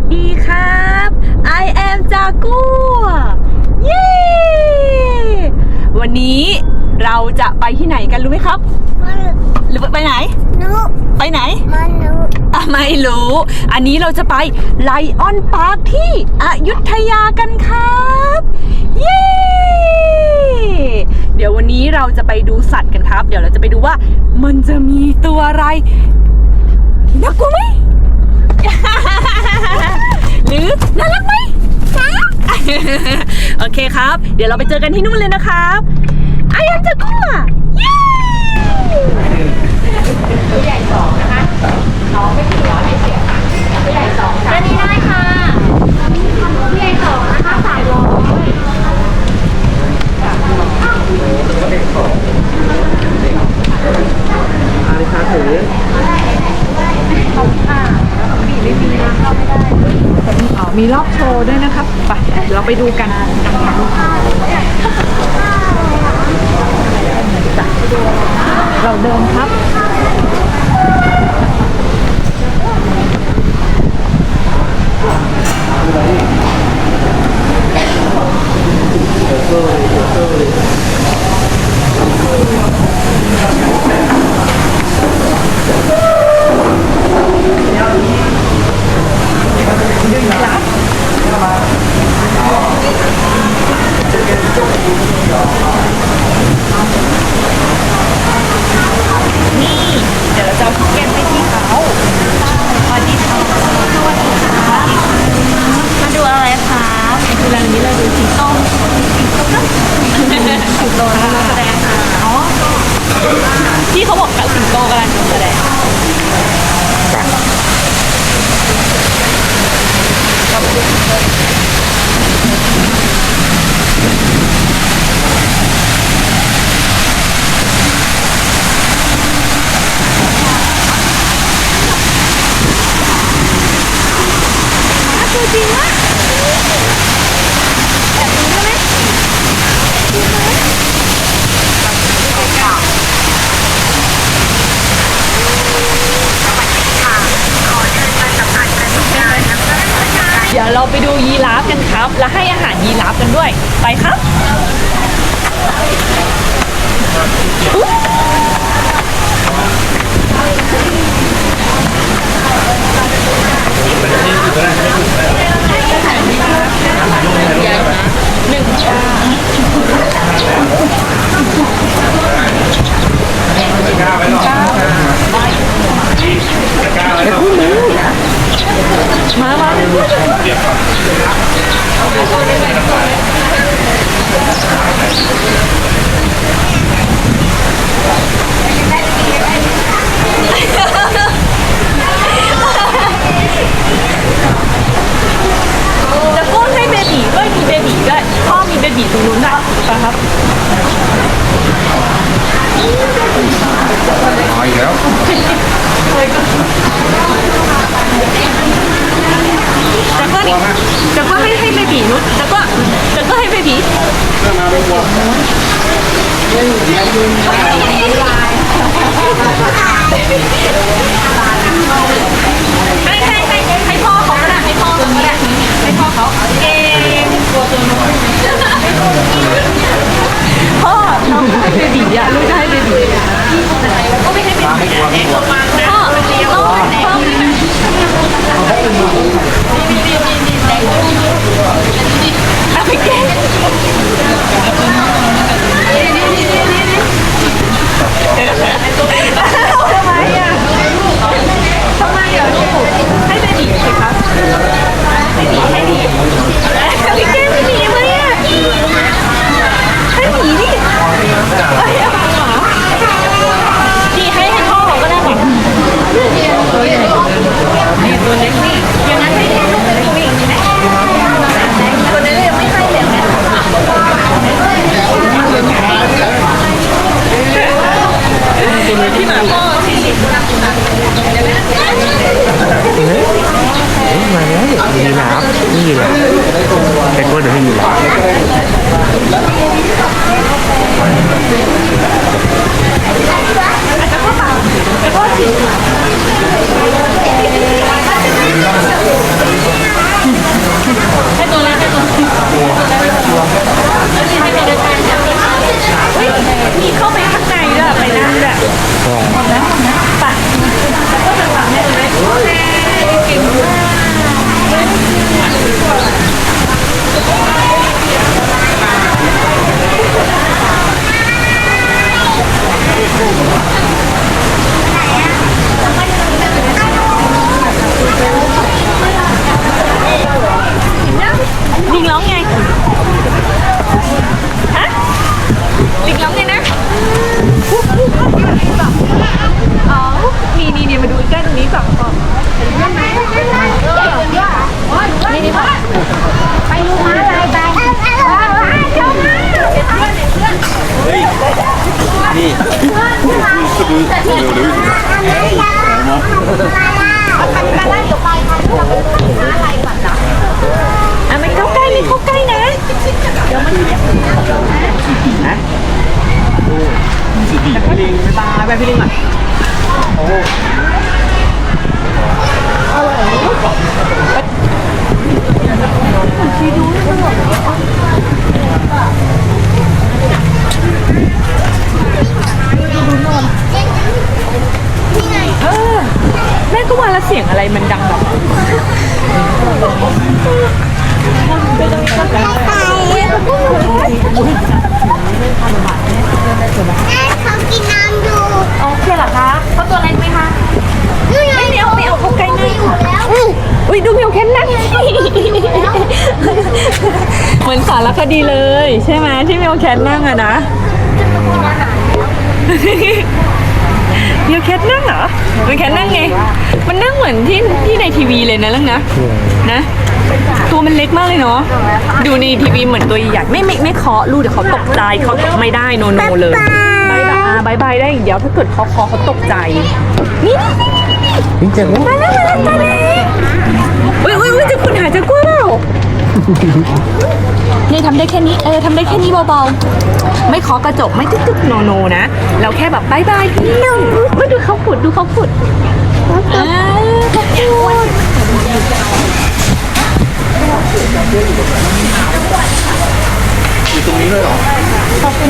สดีครับ I am จากัวเย้วันนี้เราจะไปที่ไหนกันรู้ไหมครับมันหรือไปไหน รู้ไปไหน มันรู้อะไม่รู้ อันนี้เราจะไปไลออนพาร์คที่อยุธยากันครับ เย้ เดี๋ยววันนี้เราจะไปดูสัตว์กันครับ เดี๋ยวเราจะไปดูว่ามันจะมีตัวอะไรน่ากลัวไหม หรือน่ารักไหมโอเคครับ เดี๋ยวเราไปเจอกันที่นู่นเลยนะครับอายจะกลัวเย้อันนี้ได้ค่ะพี่ใหญ่สองนะคะสามร้อย อ๋อมีรอบโชว์ด้วยนะครับ ไปเดี๋ยวเรา ไปดูกัน เราเดินครับ นี่ เดี๋ยวเราจะเอาทิเก็ตให้พี่เขาสวัสดีค่ะสวัสดีค่ะ มาดูอะไรคะ ดูแลนี้เราดูสีส้มสีส้มนะสิงโตนะคะแสดงค่ะอ๋อพี่เขาบอกกับสิงโตกำลังจะแสดง ตัว จริงวะแบบนี้ใช่ไหมเดี๋ยวเราไปดูยีราฟกันครับ และให้อาหารยีราฟกันด้วย ไปครับหนึ่งชามามาจะก้นให้เบบีด้วยมีเบบีด้วยพ่อมีเบบีตรงนู้นด้วยไปครับ มาอีกแล้ว จะก็นี่จะก็ ให้ให้เบบีนุชจะก็จะก็ให้เบบีให้ให้ให้ให้พ่อเขาก็ได้ให้พ่อเขาก็ได้ให้พ่อเขาเองพ่อน้องให้เบบีอะลูกจะให้เบบีก็ไม่ให้เบบีพ่อพ่อเอาไปเก็บ ทำไมอะทำไมอะลูก ดีเลย ใช่ไหมที่มิวแคนนั่งอะนะมิวแคนนั่งเหรอมิวแคนนั่งไง มันนั่งเหมือนที่ที่ในทีวีเลยนะเรื่องนะ นะ ตัวมันเล็กมากเลยเนาะ ดูในทีวีเหมือนตัวใหญ่ไม่ไม่ไม่เคาะลูกเดี๋ยวเขาตกใจเขาตกไม่ได้โนโนเลยบายบายบายบายได้อย่างเดียวถ้าเกิดเขาเคาะเขาตกใจ นี่นี่นี่นี่เจ๋งไหมมาแล้วมาแล้วมาแล้ว อุ้ยอุ้ยอุ้ยจะคุณหาจะกลัวเปล่านี่ทำได้แค่นี้ เออทำได้แค่นี้เบาๆ ไม่เคาะกระจกไม่ตึ๊กตึ๊กโนโนนะ เราแค่แบบบายบายนุ่มอุ๊ยดูเขาขุดดูเขาขุดอ่าเขาขุดอยู่ตรงนี้ด้วยเหรอต้องไป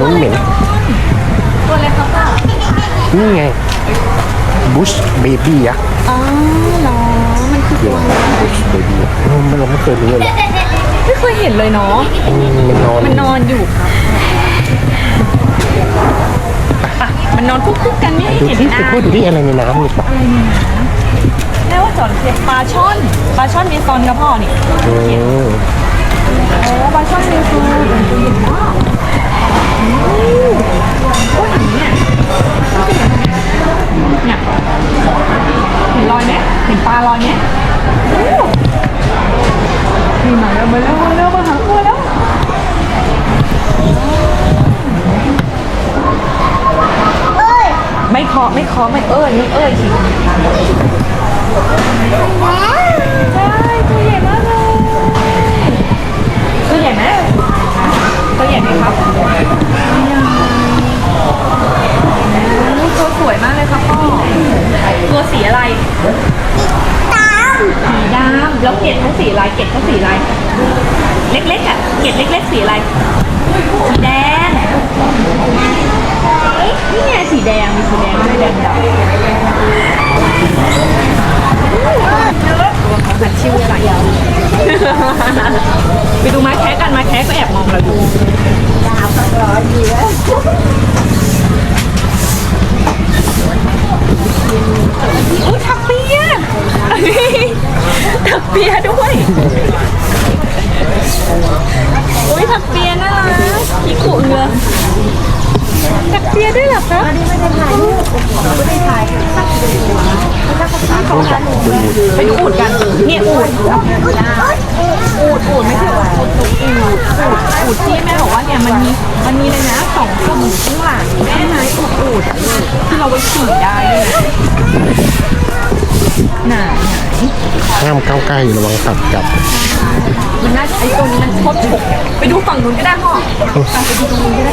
ฮ้ยตรงนู้นเหม็นตัวอะไรครับป้านี่ไงบุชเบบี้อะอ๋อเหรอมันคือเดี๋ยวบุชเบบี้เราไม่เคยรู้เลยไม่เคยเห็นเลยเนาะอืมมันนอนมันนอนอยู่ครับอะมันนอนคุกๆกันไม่ให้ดูเห็นที่หไปน้าพูดดูที่อะไรในน้ำนี่ปะแม่ว่าจอนเรียกปลาช่อนปลาช่อนมีซอนกับพ่อนี่อืมโอ้ปลาช่อนมีซอนโอ้ยอย่างนี้ เนี่ยเห็นรอยไหมเห็นปลารอยไหมนี่มาแล้วมาแล้วมาแล้วมาหาตัวแล้วเอ้ยไม่เคาะไม่เคาะไม่เอ้ยไม่เอ้ยสิแล้วใช่ตัวใหญ่มากเลยตัวใหญ่ไหมตัวใหญ่ไหมครับ ตัวสวยมากเลยครับพ่อ ตัวสีอะไรตามสีดำแล้วเกล็ดเขาสีอะไร เกล็ดเขาสีอะไร เล็กๆอะ เกล็ดเล็ก ๆ สีอะไร สีแดงนี่ไงสีแดง มีสีแดงด้วยแดงดำ ไว้ขี่ได้ด้หนห้ามก้าวใกล้ระวังสัตว์กับมันน่าจะไอ้ตัวนี้มันชอบฉกไปดูฝั่งนู้นก็ได้พ่อไปดูตรงนี้ก็ได้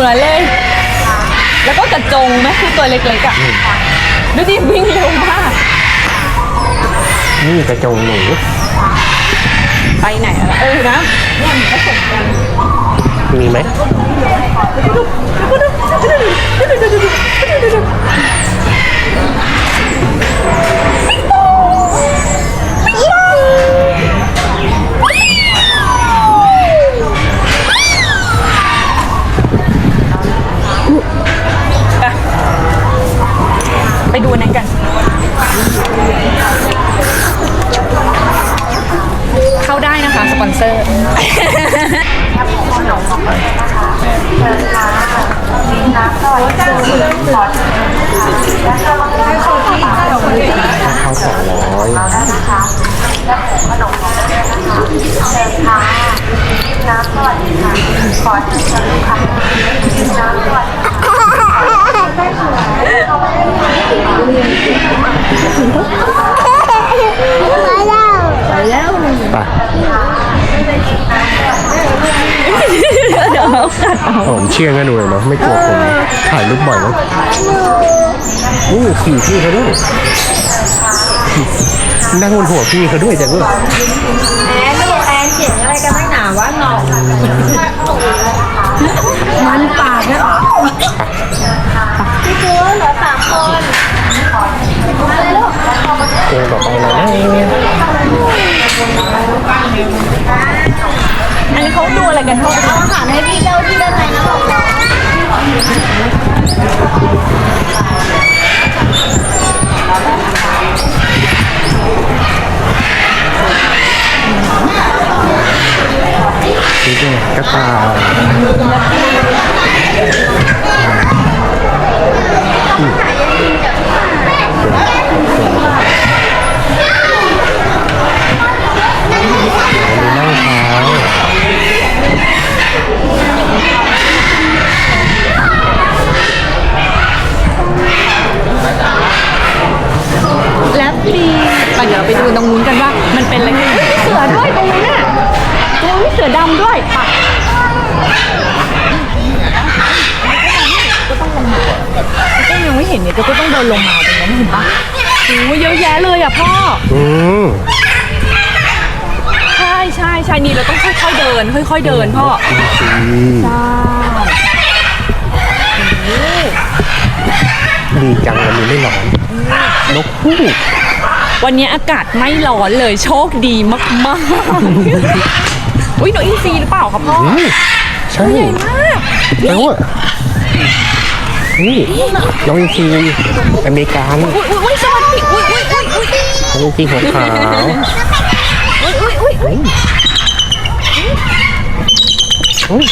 เหมือนเลย แล้วก็กระจงไหมคือตัวเล็กๆอะดูดิวิ่งเร็วมาก นี่กระจงหนูไปไหนอะเออนะเนี่ยมันผสมกันมีไหม ไปดูอันนั้นกัน เข้าได้นะคะ สปอนเซอร์ เชื่องกันดูเลยเนาะไม่กลัวคนถ่ายรูปบ่อยเนาะนี่ขี่พี่เขาด้วยนั่งบนหัวพี่เขาด้วยจ้ะลูกแอนลูกแอนเสียงอะไรกันไม่หนาวะหนอกมันปากนะพี่จูเหลือสามคนอะไรลูกเจอต่อไปแล้วนะ ดูอะไรกันเขาเอาอาหารให้พี่เจ้าที่ด้านในนะบอกนี่ไงกระต่ายนั่ ค่อยๆเดินพ่อใช่ดีจังวันนี้ไม่ร้อนนกฮูกวันนี้อากาศไม่ร้อนเลยโชคดีมากๆ อุ้ยหนูอินซีหรือเปล่าครับพ่ออืมใช่ใหญ่มากแล้วอะนี่น้องอินซีอเมริกันอุ้ยอุ้ยอุ้ยสวัสดีอุ้ยอุ้ยอุ้ยอุ้ยน้องอินซีหัวขาว สอุ๊ย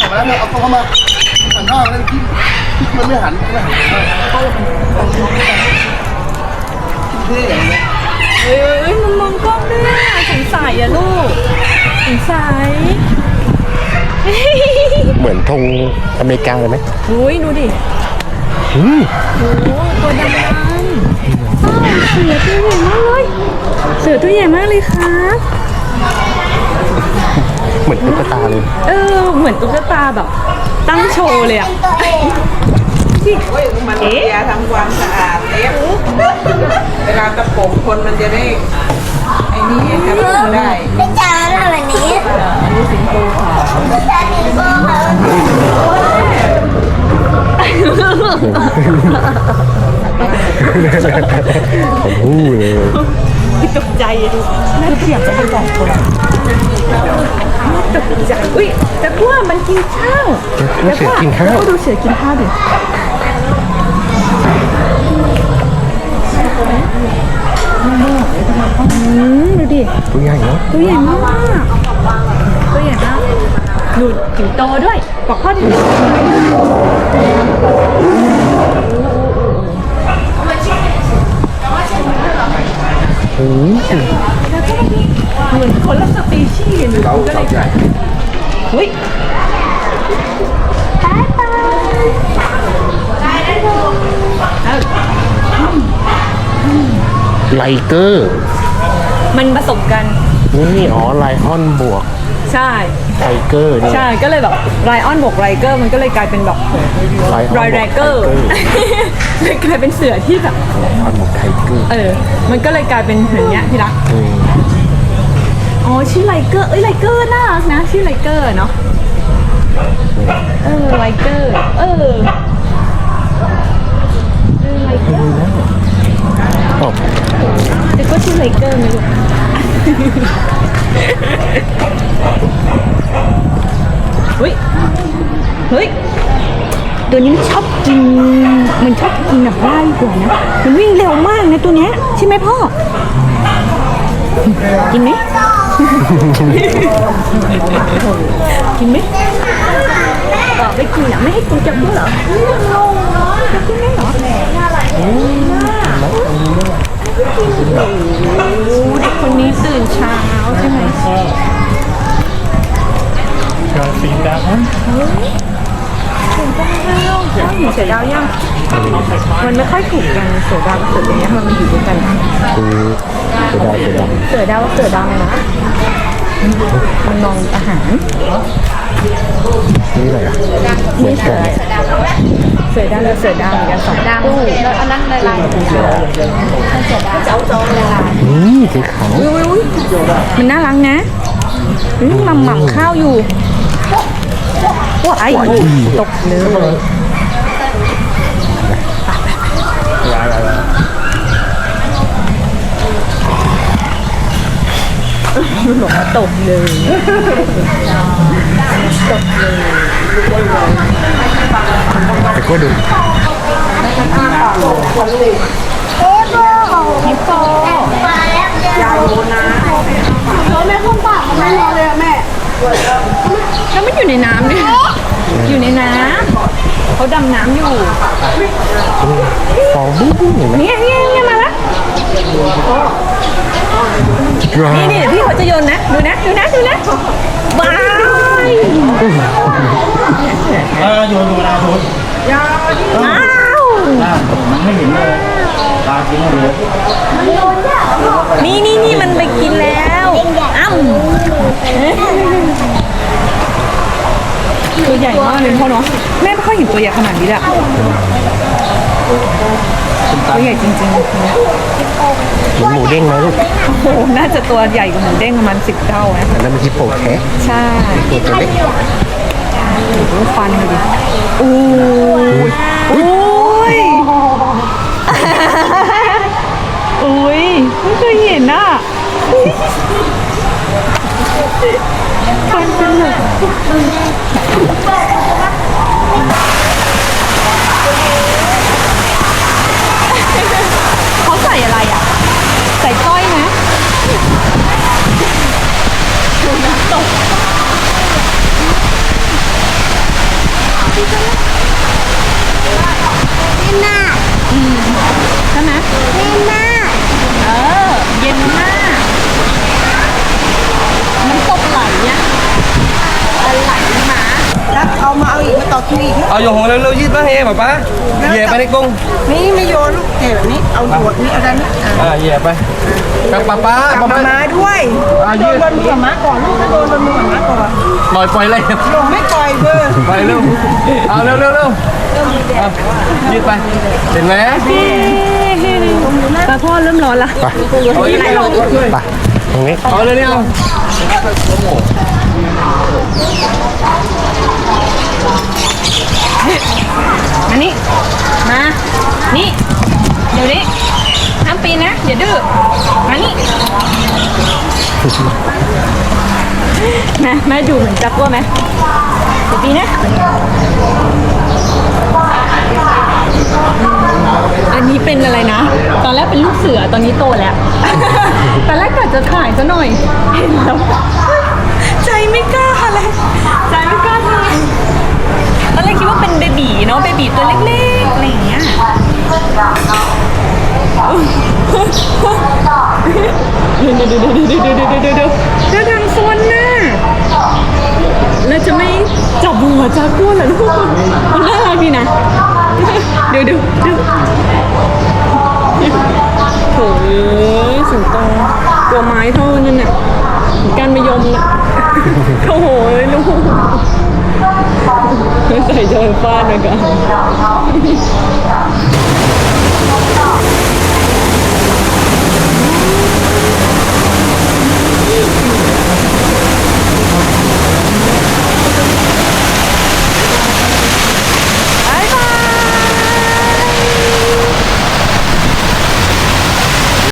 หันมาแล้วเนี่ยเอาตัวเข้ามาหันหน้าแล้วที่ที่มันไม่หันไม่หันเท่อย่างเงี้ยเฮ้ยเฮ้ยมันมองกล้องด้วยอะสงสัยอะลูกสงสัย เหมือนธงอเมริกาเลยไหมอุ้ยดูดิอืมโอ้ตัวดำดำอ้าวเสือตัวใหญ่มากเลยเสือตัวใหญ่มากเลยครับเหมือนตุ๊กตาเลย เออ เหมือนตุ๊กตาแบบ ตั้งโชว์เลยอะมันเลียทำความสะอาดเล็บเวลาตะปบคนมันจะได้ไอ้นี่จะรู้ได้ นี้อันนี้สิงโตค่ะไม่สิงโตค่ะผมพูดเลยตกใจดูน่าเสียงจะเป็นสองคนตกใจอุ้ยแต่กลัวมันกินข้าวแล้วเสกินข้าวดูเสือกินข้าวดิ อืมดูดิ ตัวใหญ่เนาะตัวใหญ่มาก ตัวใหญ่มากดูถึงโตด้วยบอกพ่อดิโอ้โหเหมือนคนละสปีชีส์กันเลยเราเราใหญ่เฮ้ย ไลเกอร์มันผสมกันนี่อ๋อไลออนบวกใช่ไทเกอร์นี่ใช่ก็เลยแบบไรออนบวกไรเกอร์มันก็เลยกลายเป็นแบบไลออนบวกไรไรเกอร์เลยกลายเป็นเสือที่แบบไลออนบวกไทเกอร์เออ มันก็เลยกลายเป็นอย่างเงี้ยพี่รักอืมอ๋อชื่อไลเกอร์เอ้ยไลเกอร์น่ารักนะชื่อไลเกอร์เนาะเออไลเกอร์เออเออไลเกอร์ อ๋อแต่ก็ชื่อไลเกอร์ไหมลูกเฮ้ย เฮ้ย ตัวนี้มันชอบกิน มันชอบกินแบบไล่กว่านะ มันวิ่งเร็วมากนะตัวเนี้ยใช่ไหมพ่อ กินไหม กินไหมต่อไปกินอะไม่ให้กินจับด้วยเหรอลงเนาะจะกินได้เหรอโอ้ เด็กคนนี้ตื่นเช้าใช่ไหมสีดำตื่นเช้าเห็นเสือดาวยัง มันไม่ค่อยถูกกันเสือดาวกับเสือตัวเนี้ยมันอยู่ด้วยกัน คือเสือดาวเสือดำเสือดาวกับเสือดาวนะ มันมองอาหารนี่อะไรอะเหมือนกันเสือดาวกับเสือดาวเหมือนกันสองตู้แล้วอันนั้นลายลายเสือเสือดาวเจ้าจองลายลายนี่สีขาวมันน่ารักนะอืมหม่ำหม่ำข้าวอยู่ว้ายตกเลย หลงมาตกเลยแต่ก็ดูฮิปโปแล้วแม่ข้างปากมันไม่รอเลยอะแม่แล้วมันอยู่ในน้ำด้วยอยู่ในน้ำเขาดำน้ำอยู่ฟองบุ๊บบุ๊บเห็นไหมเนี่ยเนี่ยเนี่ยมาแล้ วว้าวนี่นี่พี่เขาจะโยนนะ ดูนะ ดูนะ ดูนะบายเออโยนธรรมดาโยนอ้าวมันไม่เห็นเลยตากินเลยนี่นี่นี่มันไปกินแล้วอ้ำตัวใหญ่มากเลยพ่อเนาะแม่ไม่ค่อยเห็นตัวใหญ่ขนาดนี้แหละตัวใหญ่จริงๆเห มือนหมูเด้งไหมลูกโอ้โหน่าจะตัวใหญ่กว่าหมูเด้งประมาณสิบเท่านะอันนั้นมันฮิปโปแคะใช่ตัวตัวเล็กดูฟันดูดิโอ้ยโอ้ยโอ้ยไม่เคยเห็นอะฟันเป็นแบบเขาใส่อะไรอะ ใส่ต้อยนะดูน้ำตก แม่นาค ใช่ไหม แม่นาค เออ เย็นมาก น้ำตกไหลเนี่ยไหลมา รับเอามาเอาอีกมาต่ อคิวอีกเอาโยงเร็วๆยืดบ้างเฮ้ป๊าป๊าเหยียบไปในกรงนี่ไม่โยนลูกเก๋แบบนี้เอาโดดนี่เอาด้านนี้อะอ่าเหยียบไปกับป๊าป๊าจับป๊ามาป๊าม้าด้วยอ่าโดยืนดบนหัวม้าก่อนลูกถ้าโดนบนหัวม้าก่อนปล่อยปล่อยเลยลงไม่ปล่อยเบอร์ไปเร็วเอาเร็วเร็วเร็วเอายืดไปเห็นไหมปลาพ่อเริ่มร้อนละไปเอาอีกไปตรงนี้เอาเลยเนี่ย นี่ เดี๋ยวนี้ห้ามปีนนะอย่าดื้อมานี่แม่แม่ดูเหมือนจับว่าไหมอย่าปีนนะ อันนี้เป็นอะไรนะ ตอนแรกเป็นลูกเสือตอนนี้โตแล้ว ตอนแรกกะจะถ่ายซะหน่อยเห็นแล้วใจไม่กล้าเลยใจไม่กล้าถ่าย อนแรกคิดว่าเป็นเบบีเนาะเบบีตัวเล็กๆอะไรอย่างเงี้ยดี๋ยวเดี๋ยวเดี๋ยวเดี๋ยวเดี๋ยวเดี๋ยวเดี๋ยวเดี๋ยวเดี๋ยวทางโซนน่ะแล้วจะไม่จับหัวจากก้นเหรอลูกมันน่ารักดีนะเดี๋ยวดี๋ยวเดี๋ยวโถสิงโตตัวไม้เท่านั้นน่ะการมายมน่ะโอ้โหลูก ใส่เจอฟาดเลยกัน